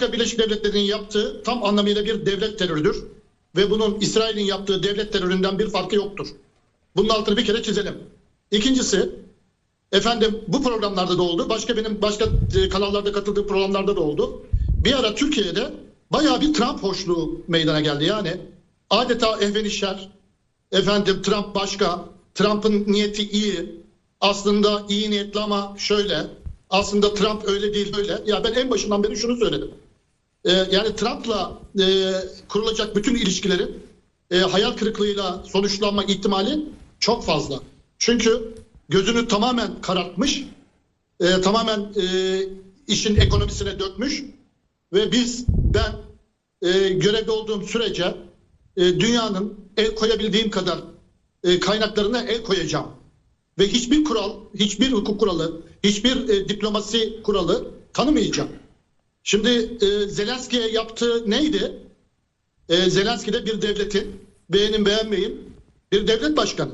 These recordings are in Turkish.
Birleşik Devletleri'nin yaptığı tam anlamıyla bir devlet terörüdür. Ve bunun İsrail'in yaptığı devlet teröründen bir farkı yoktur. Bunun altını bir kere çizelim. İkincisi, efendim bu programlarda da oldu. Başka benim başka e, kanallarda katıldığım programlarda da oldu. Bir ara Türkiye'de bayağı bir Trump hoşluğu meydana geldi. Yani adeta ehvenişer, efendim Trump başka, Trump'ın niyeti iyi, aslında iyi niyetli ama şöyle, aslında Trump öyle değil böyle. Ya ben en başından beri şunu söyledim. Ee, yani Trump'la e, kurulacak bütün ilişkilerin e, hayal kırıklığıyla sonuçlanma ihtimali çok fazla. Çünkü gözünü tamamen karartmış, e, tamamen e, işin ekonomisine dökmüş ve biz ben e, görevde olduğum sürece e, dünyanın el koyabildiğim kadar e, kaynaklarına el koyacağım. Ve hiçbir kural, hiçbir hukuk kuralı, hiçbir e, diplomasi kuralı tanımayacağım. Şimdi e, Zelenski'ye yaptığı neydi? E, Zelenski de bir devletin, beğenin beğenmeyin, bir devlet başkanı.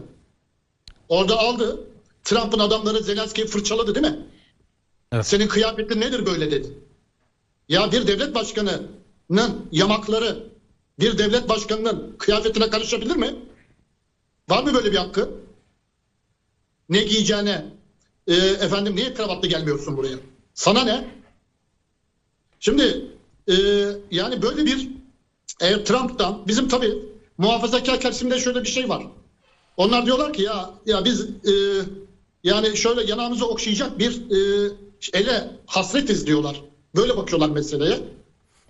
Orada aldı, Trump'ın adamları Zelenski'yi fırçaladı değil mi? Evet. Senin kıyafetin nedir böyle dedi. Ya bir devlet başkanının yamakları bir devlet başkanının kıyafetine karışabilir mi? Var mı böyle bir hakkı? Ne giyeceğine, e, efendim niye kravatla gelmiyorsun buraya? Sana ne? Şimdi e, yani böyle bir eğer Trump'tan bizim tabii muhafazakar kesimde şöyle bir şey var. Onlar diyorlar ki ya ya biz e, yani şöyle yanağımızı okşayacak bir e, ele hasretiz diyorlar. Böyle bakıyorlar meseleye.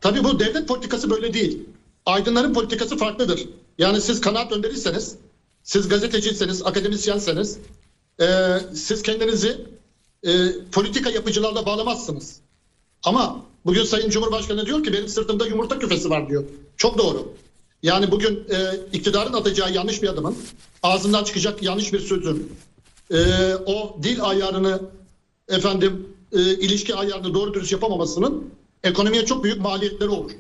Tabii bu devlet politikası böyle değil. Aydınların politikası farklıdır. Yani siz kanaat önderiyseniz, siz gazeteciyseniz, akademisyenseniz, e, siz kendinizi e, politika yapıcılarla bağlamazsınız. Ama bugün Sayın Cumhurbaşkanı diyor ki benim sırtımda yumurta küfesi var diyor. Çok doğru. Yani bugün e, iktidarın atacağı yanlış bir adımın, ağzından çıkacak yanlış bir sözün, e, o dil ayarını, efendim e, ilişki ayarını doğru dürüst yapamamasının ekonomiye çok büyük maliyetleri olur.